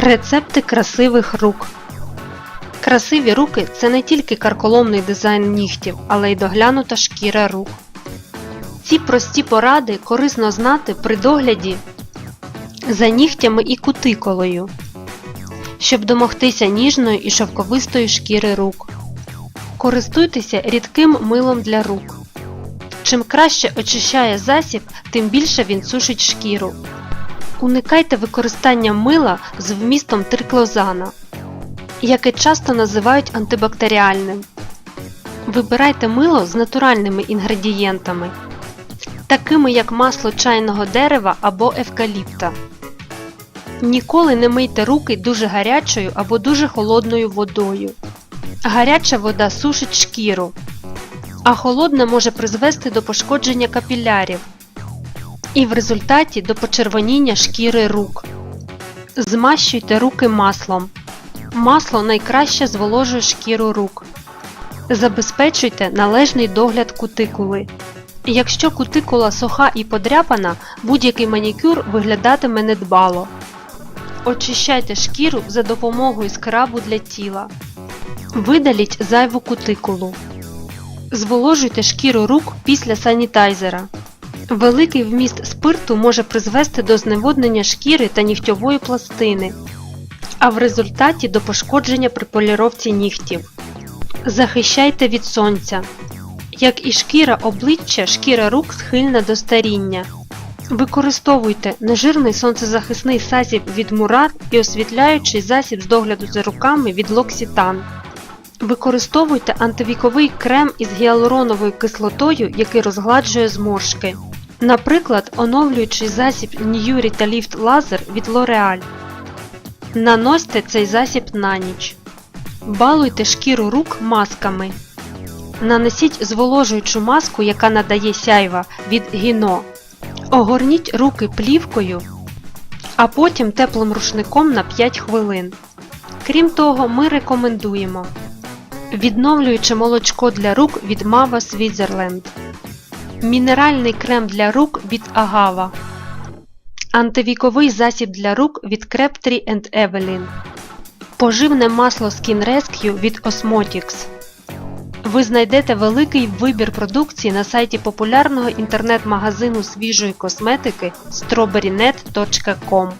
Рецепти красивих рук. Красиві руки це не тільки карколомний дизайн нігтів, але й доглянута шкіра рук. Ці прості поради корисно знати при догляді за нігтями і кутикулою, щоб домогтися ніжної і шовковистої шкіри рук. Користуйтеся рідким милом для рук. Чим краще очищає засіб, тим більше він сушить шкіру. Уникайте використання мила з вмістом триклозана, яке часто називають антибактеріальним. Вибирайте мило з натуральними інгредієнтами, такими як масло чайного дерева або евкаліпта. Ніколи не мийте руки дуже гарячою або дуже холодною водою. Гаряча вода сушить шкіру, а холодна може призвести до пошкодження капілярів і в результаті до почервоніння шкіри рук. Змащуйте руки маслом. Масло найкраще зволожує шкіру рук. Забезпечуйте належний догляд кутикули. Якщо кутикула суха і подряпана, будь-який манікюр виглядатиме недбало. Очищайте шкіру за допомогою скрабу для тіла. Видаліть зайву кутикулу. Зволожуйте шкіру рук після санітайзера. Великий вміст спирту може призвести до зневоднення шкіри та нігтьової пластини, а в результаті до пошкодження при поліровці нігтів. Захищайте від сонця. Як і шкіра обличчя, шкіра рук схильна до старіння. Використовуйте нежирний сонцезахисний засіб від Мурат і освітляючий засіб з догляду за руками від Локсітан. Використовуйте антивіковий крем із гіалуроновою кислотою, який розгладжує зморшки. Наприклад, оновлюючий засіб New Retalift Laser від L'Oreal. Наносьте цей засіб на ніч. Балуйте шкіру рук масками. Нанесіть зволожуючу маску, яка надає сяйва від Гіно. Огорніть руки плівкою, а потім теплим рушником на 5 хвилин. Крім того, ми рекомендуємо відновлююче молочко для рук від Mava Switzerland, мінеральний крем для рук від Агава. антивіковий засіб для рук від Crabtree Evelyn, поживне масло Skin Rescue від Osmotics. Ви знайдете великий вибір продукції на сайті популярного інтернет-магазину свіжої косметики strawberrynet.com.